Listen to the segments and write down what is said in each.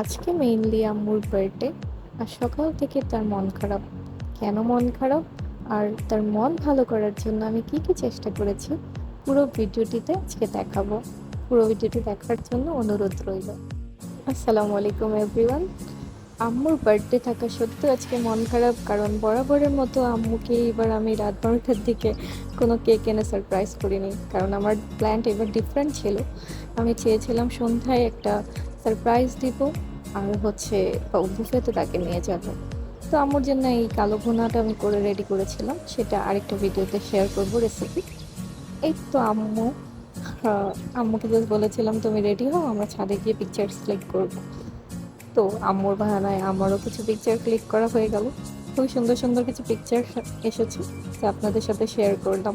আজকে মেইনলি আম্মুর বার্থডে আর সকাল থেকে তার মন খারাপ। কেন মন খারাপ? আর তার মন ভালো করার জন্য আমি কি কি চেষ্টা করেছি, পুরো ভিডিওটিতে আজকে দেখাবো। পুরো ভিডিওটি দেখার জন্য অনুরোধ রইল। আসসালামু আলাইকুম এভরিওয়ান আম্মুর বার্থডে থাকা সত্ত্বেও আজকে মন খারাপ, কারণ বরাবরের মতো আম্মুকে এবার আমি রাত বারোটার দিকে কোনো কেক এনে সারপ্রাইজ করিনি, কারণ আমার প্ল্যানটা এবার ডিফারেন্ট ছিল। আমি চেয়েছিলাম সন্ধ্যায় একটা সারপ্রাইজ দিব আর হচ্ছে বুফেতে তাকে নিয়ে যাব। তো আম্মুর জন্য এই কালো ভুনাটা আমি করে রেডি করেছিলাম। সেটা আরেকটা ভিডিওতে শেয়ার করব রেসিপি এই তো আম্মু আম্মুকে জাস্ট বলেছিলাম, তুমি রেডি হও, আমরা ছাদে গিয়ে পিকচার ক্লিক করব। তো আম্মুর বাহানায় আমারও কিছু পিকচার ক্লিক করা হয়ে গেল। খুবই সুন্দর সুন্দর কিছু পিকচার এসেছে। যা আপনাদের সাথে শেয়ার করলাম।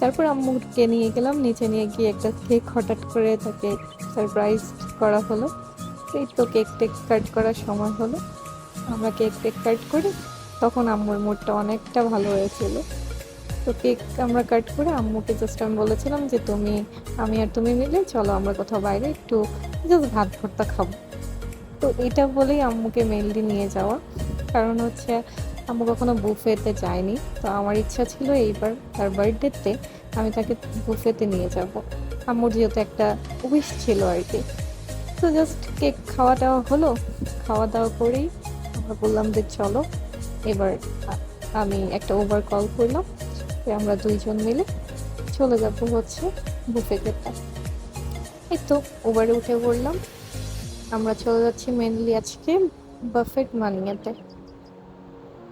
তারপর আম্মুকে নিয়ে গেলাম, নিচে নিয়ে গিয়ে একটা কেক হঠাৎ করে তাকে সারপ্রাইজ করা হলো। এই তো কেক টেক কাট করার সময় হলো। আমরা কেক টেক কাট করি তখন আম্মুর মুডটা অনেকটা ভালো হয়েছিল। তো কেক আমরা কাট করে আম্মুকে জাস্ট আমি বলেছিলাম যে, তুমি, আমি আর তুমি মিলে চলো আমরা কোথাও বাইরে একটু জাস্ট ভাত ভর্তা খাব। তো এটা বলেই আম্মুকে মেনলি নিয়ে যাওয়া। কারণ হচ্ছে আম্মু কখনো বুফেতে যাইনি, তো আমার ইচ্ছা ছিল এইবার তার বার্থডেতে আমি তাকে বুফেতে নিয়ে যাব। আম্মুর যেহেতু একটা উইশ ছিল আর কি। তো জাস্ট কেক খাওয়া দাওয়া হলো খাওয়া দাওয়া করেই আমরা বললাম যে চলো, এবার আমি একটা ওভার কল করলাম আমরা দুইজন মিলে চলে যাব হচ্ছে বুফে খেতে এই তো ওভারে উঠে পড়লাম, আমরা চলে যাচ্ছি মেনলি আজকে বাফেট মানিয়াতে।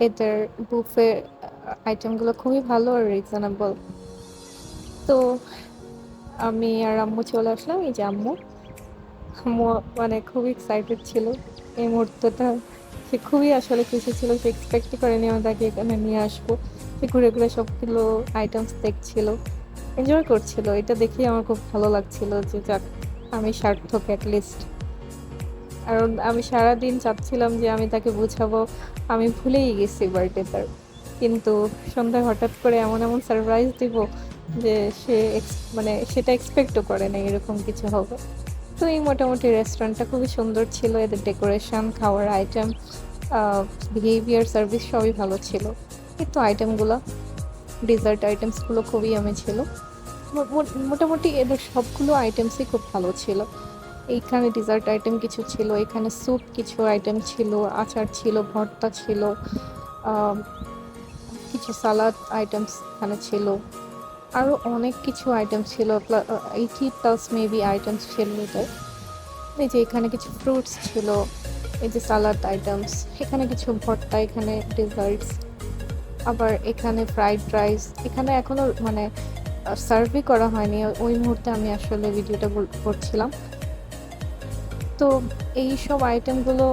এদের বুফে আইটেমগুলো খুবই ভালো আর রিজনেবল তো আমি আর আম্মু চলে আসলাম, এই যে আম্মু। আম্মু মানে খুবই এক্সাইটেড ছিল এই মুহূর্তটা। সে খুবই আসলে খুশি ছিল, সে এক্সপেক্টই করেনি আমি তাকে এখানে নিয়ে আসব। সে ঘুরে ঘুরে সবগুলো আইটেমস দেখছিল এনজয় করছিল। এটা দেখেই আমার খুব ভালো লাগছিল যে যাক, আমি সার্থক অ্যাটলিস্ট কারণ আমি সারাদিন চাচ্ছিলাম যে আমি তাকে বুঝাবো। আমি ভুলেই গেছি বার্থডে তার। কিন্তু সন্ধ্যায় হঠাৎ করে এমন এমন সারপ্রাইজ দিব যে সে মানে সেটা এক্সপেক্টও করে না এরকম কিছু হবে। তো এই মোটামুটি রেস্টুরেন্টটা খুবই সুন্দর ছিল, এদের ডেকোরেশন খাওয়ার আইটেম বিহেভিয়ার সার্ভিস সবই ভালো ছিল। এই তো আইটেমগুলো ডেজার্ট আইটেমসগুলো খুবই আমি ছিল। মোটামুটি এদের সবগুলো আইটেমসই খুব ভালো ছিল। এইখানে ডিজার্ট আইটেম কিছু ছিল এখানে স্যুপ কিছু আইটেম ছিল, আচার ছিল, ভর্তা ছিল কিছু সালাদ আইটেমস এখানে ছিল আরও অনেক কিছু আইটেম ছিল এইটি প্লাস মেবি আইটেমস ছিল এটার। এই যে এখানে কিছু ফ্রুটস ছিল, এই যে সালাদ আইটেমস এখানে কিছু ভর্তা, এখানে ডেজার্টস আবার এখানে ফ্রাইড রাইস এখানে এখনও মানে সার্ভই করা হয়নি, ওই মুহূর্তে আমি আসলে ভিডিওটা করছিলাম তো এই সব আইটেমগুলো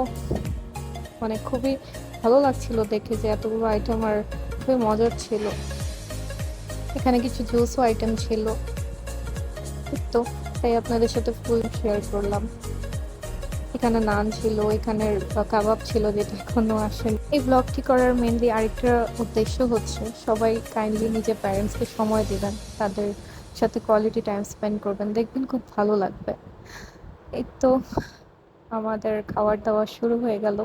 মানে খুবই ভালো লাগছিল দেখে যে এতগুলো আইটেম আর খুবই মজার ছিল। এখানে কিছু জুসও আইটেম ছিল। তো তাই আপনাদের সাথে ফুল শেয়ার করলাম। এখানে নান ছিল, এখানে কাবাব ছিল যেটা এখনও আসেন। এই ব্লগটি করার মেনলি আরেকটা উদ্দেশ্য হচ্ছে, সবাই কাইন্ডলি নিজের প্যারেন্টসকে সময় দেবেন, তাদের সাথে কোয়ালিটি টাইম স্পেন্ড করবেন, দেখবেন খুব ভালো লাগবে। এই তো আমাদের খাবার দাওয়া শুরু হয়ে গেল।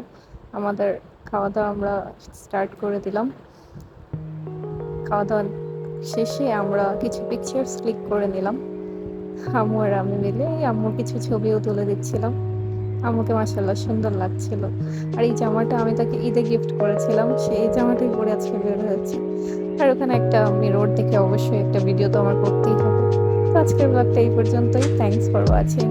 আমাদের খাওয়া দাওয়া আমরা স্টার্ট করে দিলাম। খাওয়া দাওয়া শেষে আমরা কিছু পিকচার্স ক্লিক করে নিলাম। আম্মু আর আমি মিলে এই আম্মুর কিছু ছবিও তুলে দিচ্ছিলাম। আম্মুকে মাসাল্লাহ সুন্দর লাগছিল। আর এই জামাটা আমি তাকে ঈদে গিফট করেছিলাম। সেই জামাটাই পরে আজকে বের হয়েছে। আর ওখানে একটা আমি রোড দেখে অবশ্যই একটা ভিডিও তো আমার করতেই হবে। তো আজকের ব্লগটা এই পর্যন্তই। Thanks for watching